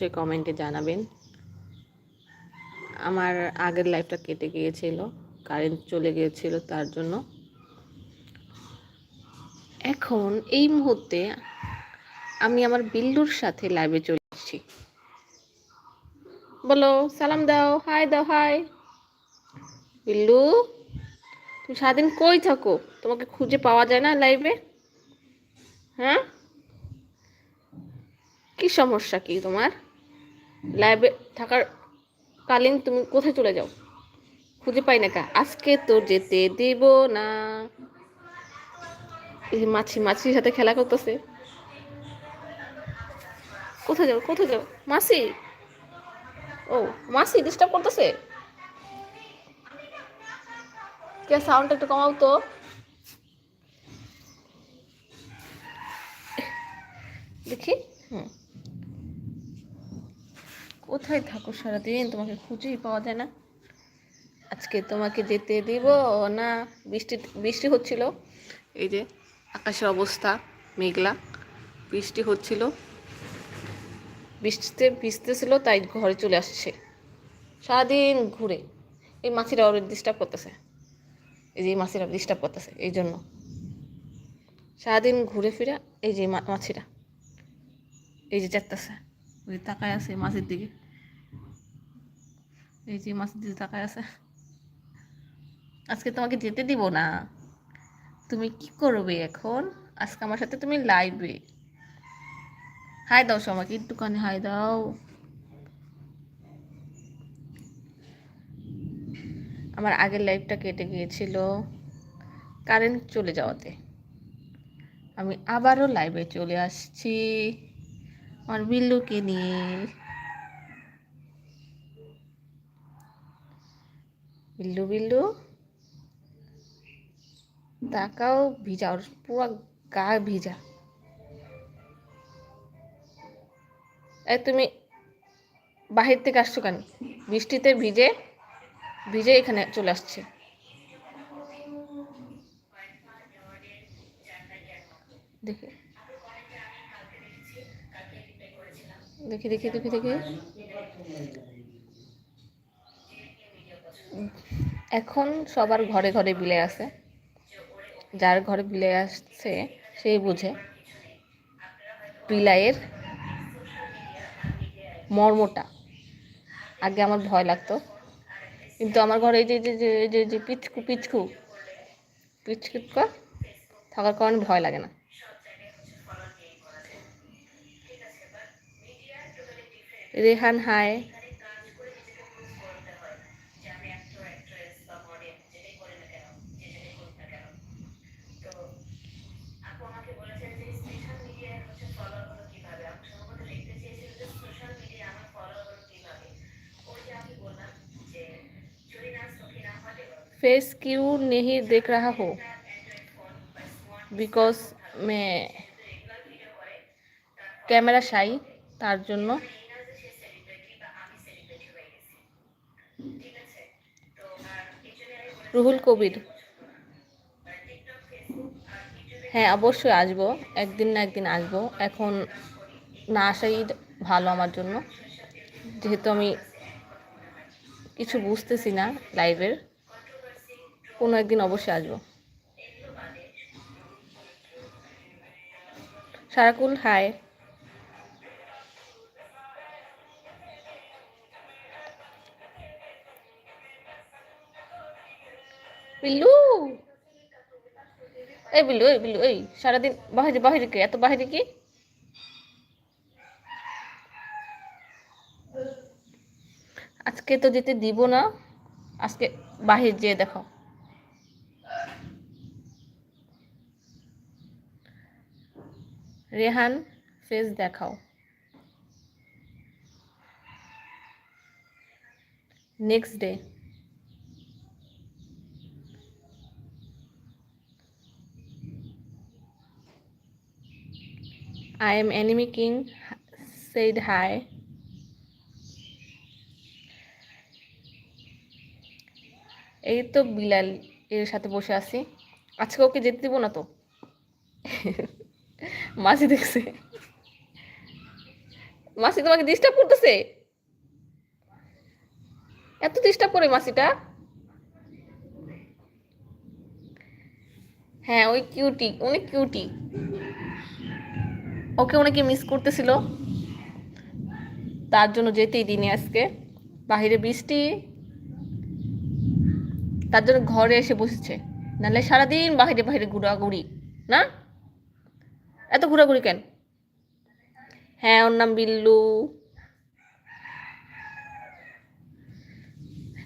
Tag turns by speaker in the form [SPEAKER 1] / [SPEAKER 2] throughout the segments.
[SPEAKER 1] সে কমেন্টে জানাবেন। আমার আগের লাইফটা কেটে গিয়েছিল কারেন্ট চলে গিয়েছিল তার জন্য। এখন এই মুহূর্তে আমি আমার বিল্লুর সাথে লাইভে চলে এসেছি। বলো, সালাম দাও হাই দাও হাই বিল্লু, তুমি সারাদিন কই থাকো? তোমাকে খুঁজে পাওয়া যায় না লাইভে হ্যাঁ? কি সমস্যা কি তোমার? লাইভে থাকার কালীন তুমি কোথায় চলে যাও? খুঁজে পাই না কা। আজকে তো যেতে দেব না। এই মাছি মাছির সাথে খেলা করতেছে। কোথায় যাও কোথায় যাও? মাসি? ও, মাসি ডিস্টার্ব করতেছে? কে সাউন্ডটা একটু কমাও তো দেখি হুম কোথায় থাকো সারাদিন? তোমাকে খুঁজেই পাওয়া যায় না। আজকে তোমাকে যেতে দিব না, বৃষ্টি বৃষ্টি হচ্ছিল। এই যে আকাশের অবস্থা মেঘলা, বৃষ্টি হচ্ছিল। বৃষ্টিতে ভিজতেছিল তাই ঘরে চলে আসছে। সারাদিন ঘুরে। এই মাছিরা ওর ডিস্টার্ব করতেছে। এই যে মাছিরা ডিস্টার্ব করতেছে, এই জন্য। সারাদিন ঘুরে ফিরে এই যে মাছিরা। এই যে চেত্তাছে ওই তাকায় আছে মাছের দিকে। এই যে মাছের দিকে তাকায় আছে। আজকে তোমাকে যেতে দিব না। তুমি কি করবে এখন? আজকে আমার সাথে তুমি লাইভে। হাই দাও সবাইকে একটুখানি হাই দাও। আমার আগের লাইফটা কেটে গিয়েছিল কারেন্ট চলে যাওয়াতে। আমি আবারও লাইভে চলে আসছি। আমার বিল্লুকে নিয়ে। বিল্লু বিল্লু। তাকাও, ভিজা, ওর পুরো গা ভিজা। এই তুমি বাহির থেকে আসছো কেন? বৃষ্টিতে ভিজে ভিজে এখানে চলে আসছে। দেখি। দেখি দেখি দেখি দেখি। এখন সবার ঘরে ঘরে বিলে আছে। যার ঘরে বিলে আসছে, সেই বুঝে। বিলাইয়ের মর্মটা। আগে আমার ভয় লাগতো। কিন্তু আমার ঘরে এই যে যে যে যে পিচকু পিচকু পিচকুকা থাকার কারণে ভয় লাগে না। রেহান, হায়। फेस क्यों नहीं देख रहा हो বিকজ মে ক্যামেরা শাই তার জন্য রুহুল কবির হ্যাঁ অবশ্যই আসবো একদিন না একদিন আসবো এখন না আসাই ভালো আমার জন্য যেহেতু আমি কিছু বুঝতেছি না লাইভের কোনো একদিন অবশ্যই আসব। সারাকুল হাই বিল্লু! এই বিল্লু এই বিল্লু, এই, সারাদিন বাহিরে বাহিরে কি? এত বাহিরে কি? আজকে তো যেতে দিব না। আজকে বাহির যেয়ে দেখো। রেহান, ফেস দেখাও। Next day. I am enemy king said hi এই তো বিলাল এর সাথে বসে আছি। আজকে ওকে যেতে দিব না তো? মাঝি দেখছে। মাসি তোমাকে ডিস্টার্ব করতেছে? এত ডিস্টার্ব করে মাসিটা? হ্যাঁ ওই কিউটি অনেক কিউটি ওকে অনেকে মিস করতেছিল। তার জন্য যেতেই দিনে আজকে। বাহিরে বৃষ্টি। তার জন্য ঘরে এসে বসেছে। নাহলে সারাদিন বাহিরে বাহিরে ঘোরাঘুরি, না? এত ঘোরাঘুরি কেন? হ্যাঁ ওর নাম বিল্লু।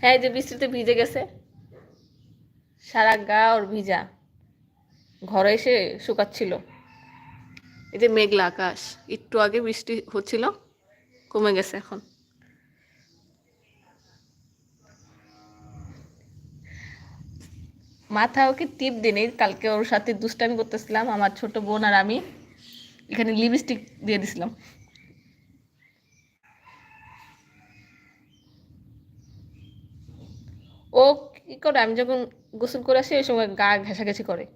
[SPEAKER 1] হ্যাঁ এই যে বৃষ্টিতে ভিজে গেছে। সারা গা ওর ভিজা। ঘরে এসে শুকাচ্ছিল। এই যে মেঘলা আকাশ একটু আগে বৃষ্টি হচ্ছিল কমে গেছে এখন। মাথা ওকে টিপ দিনে কালকে ওর সাথে দুষ্টামি করতেছিলাম আমার ছোট বোন আর আমি। এখানে লিপস্টিক দিয়ে দিছিলাম। ও কি করে? আমি যখন গোসল করে আসি, ওই সময় গা ঘেঁষাঘেঁষি করে।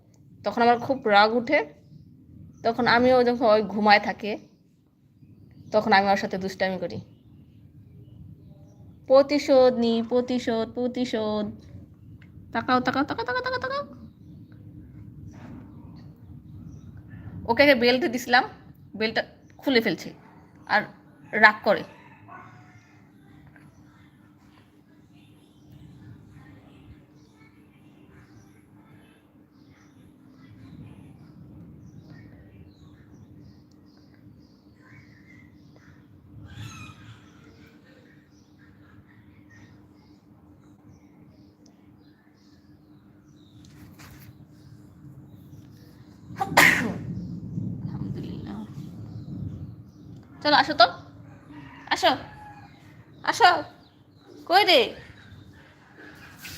[SPEAKER 1] তখন আমার খুব রাগ উঠে। তখন আমিও যখন ওই ঘুমায় থাকে, তখন আমি ওর সাথে দুষ্টামি করি। প্রতিশোধ নি, প্রতিশোধ প্রতিশোধ। তাকাও তাকাও তাকাও তাকাও তাকাও তাকাও ওকে আগে বেল্ট দিছিলাম বেল্টটা খুলে ফেলছে আর রাগ করে। চলো, আসো তো। আসো। আসো। কই রে?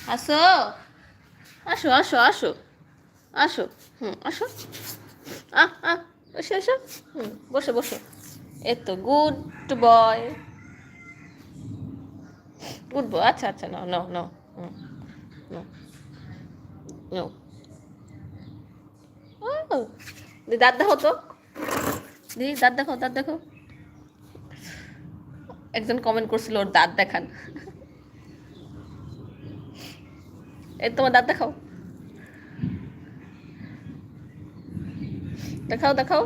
[SPEAKER 1] আসো। আসো আসো আসো। আসো। হুম, আসো। আহ বসে আসো হুম, বসে, বসো। এই তো গুড বয়। গুড বয় আচ্ছা আচ্ছা no no no no no ও দাঁত দেখো তো। দি, দাঁত দেখো দাঁত দেখো একজন কমেন্ট করছিল, ওর দাঁত দেখান। এই তোমার দাঁত দেখাও। দেখাও দেখাও।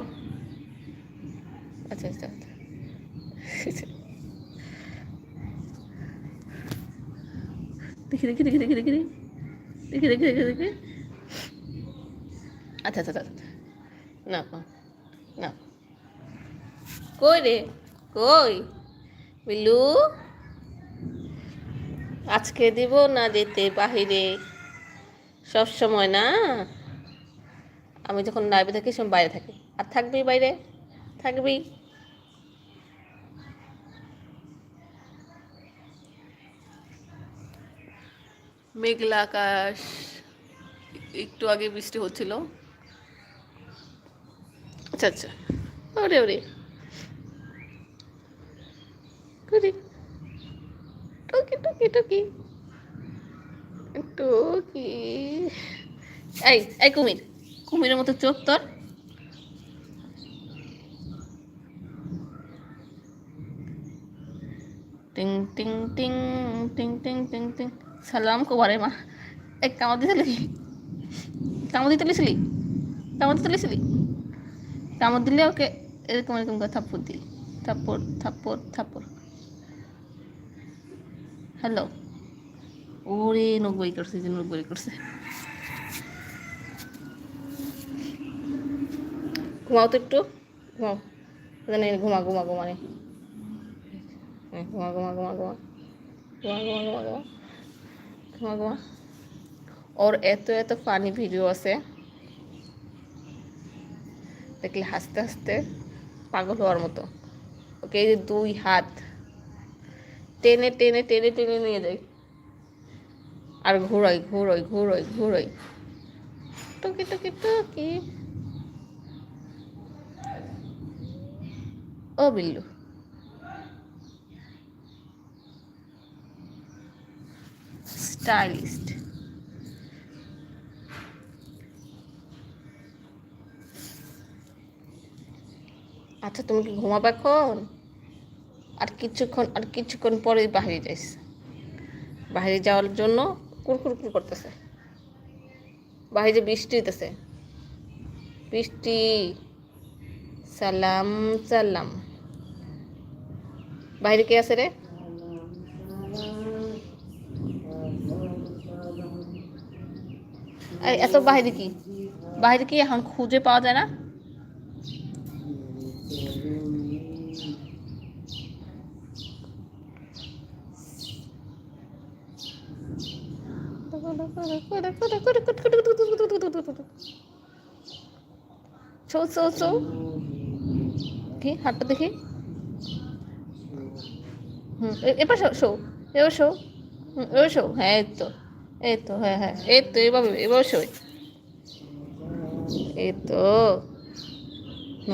[SPEAKER 1] আচ্ছা আচ্ছা দেখি আচ্ছা আচ্ছা আচ্ছা না না। কই রে? কই? বিলু? আজকে দিব না যেতে বাহিরে? সব সময় না? আমি যখন লাইভে থাকি, সব বাইরে থাকি। আর থাকবি বাইরে? থাকবি মেঘলা আকাশ। একটু আগে বৃষ্টি হচ্ছিল। আচ্ছা আচ্ছা। ওরে ওরে। করি। টকি টকি টকি। টকি। এই এই কুমির। কুমিরের মতো চোখ তোর। টিং টিং টিং টিং টিং টিং টিং। সালাম কো বারে মা। এক কামড় দিতে কামড় দিতে লিছিলি কামড় দিতে লিছিলি কামড় দিলে ওকে এরকম এরকম করে থাপ্পড় দিই থাপ্পড় থাপ্পড় থাপ্পড়। হ্যালো ওরে নব্বই করছে যে নব্বই করছে। ঘুমাও তো একটু। ঘুমাও। ঘুমা ঘুমা ঘুমা নে। হ্যাঁ, ঘুমা ঘুমা ঘুমা ঘুমা। ঘুমা ঘুমা ঘুমা ঘুমা। ঘুমা ঘুমা। ওর এত এত ফানি ভিডিও আছে। দেখলে হাসতে হাসতে পাগল হওয়ার মতো। ওকে এই যে দুই হাত। টেনে টেনে টেনে টেনে নিয়ে যায়। আর ঘুরোই ঘুরোই ঘুরোই ঘুরোই টুকি টুকি টুকি। ও বিল্লু। স্টাইলিস্ট। আচ্ছা তুমি কি ঘুমাবে এখন? আর কিছুক্ষণ আর কিছুক্ষণ পরে বাইরে যাইস বাইরে যাওয়ার জন্য কুরকুর কুর করতেছে। বাইরে বৃষ্টি হইতেছে। বৃষ্টি। সালাম সালাম। বাইরে কে আছে রে? এত বাইরে কি? বাইরে কি এখন খুঁজে পাওয়া যায় না? হাতটা দেখি হুম এবার শো এবার শো এবার হ্যাঁ এই তো এই তো হ্যাঁ হ্যাঁ এই তো এবার শো এই তো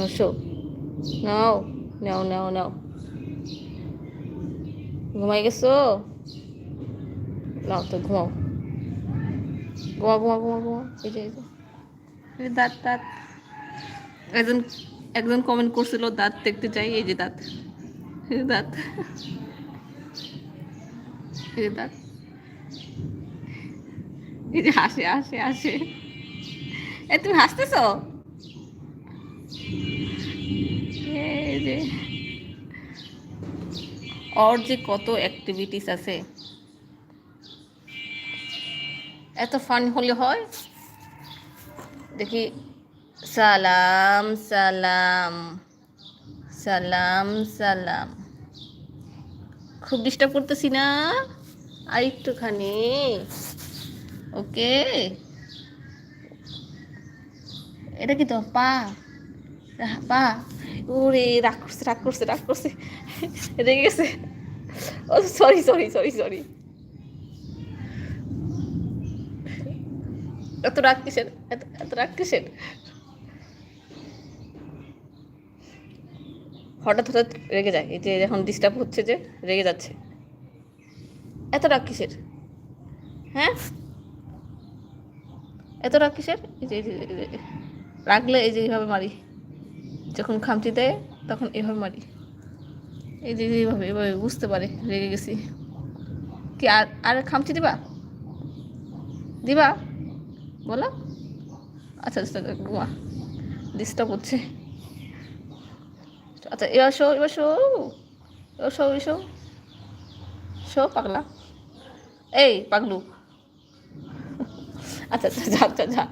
[SPEAKER 1] শো নাও ঘুমাই গেছো নাও তো ঘুমাও এই যে, এই দাঁত দাঁত। একজন একজন কমেন্ট করছিল, দাঁত দেখতে চাই, এই যে দাঁত। দাঁত। এই যে দাঁত। এই যে হাসে হাসে হাসে। এ তুমি হাসতেছ? এই যে। ওর যে কত অ্যাক্টিভিটিস আছে। এত ফান হলে হয়? দেখি, সালাম সালাম সালাম সালাম। খুব ডিস্টার্ব করতেছি না? আর একটুখানি ওকে। এটা কি তো পা? পা। ওরে, রাগ করছে রাগ করছে রাগ করছে। রেগে গেছে। ও সরি সরি সরি সরি এত রাগ কিসের এত রাগ হঠাৎ হঠাৎ রেগে যায়, এই যে যখন ডিস্টার্ব হচ্ছে যে, রেগে যাচ্ছে। এত রাগ কিসের হ্যাঁ? এত রাগ কিসের এই যে- রাগলে এই যে এইভাবে মারি। যখন খামচি দেয়, তখন এভাবে মারি। এই যে এইভাবে, এভাবে বুঝতে পারে, রেগে গেছি। কি আর আর খামচি দিবা? দিবা? বলো। আচ্ছা আচ্ছা ঘুমা ডিস্টার্ব হচ্ছে। আচ্ছা এবার শো এবার শো। এবার শো এবার শো। পাগলা। এই, পাগলু। আচ্ছা আচ্ছা যা আচ্ছা যা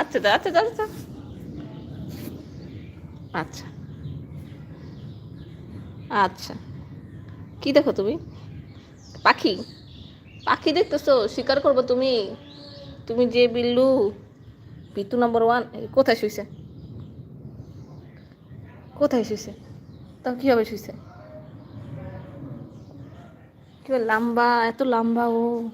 [SPEAKER 1] আচ্ছা যা আচ্ছা আচ্ছা আচ্ছা। আচ্ছা। কি দেখো তুমি? পাখি। পাখি দেখতেছো? স্বীকার করব তুমি? তুমি যে বিল্লু, পিতু নম্বর ওয়ান কোথায় শুইছে? কোথায় শুইছে? তাও কীভাবে শুইছে? কী লম্বা, এত লম্বা ও।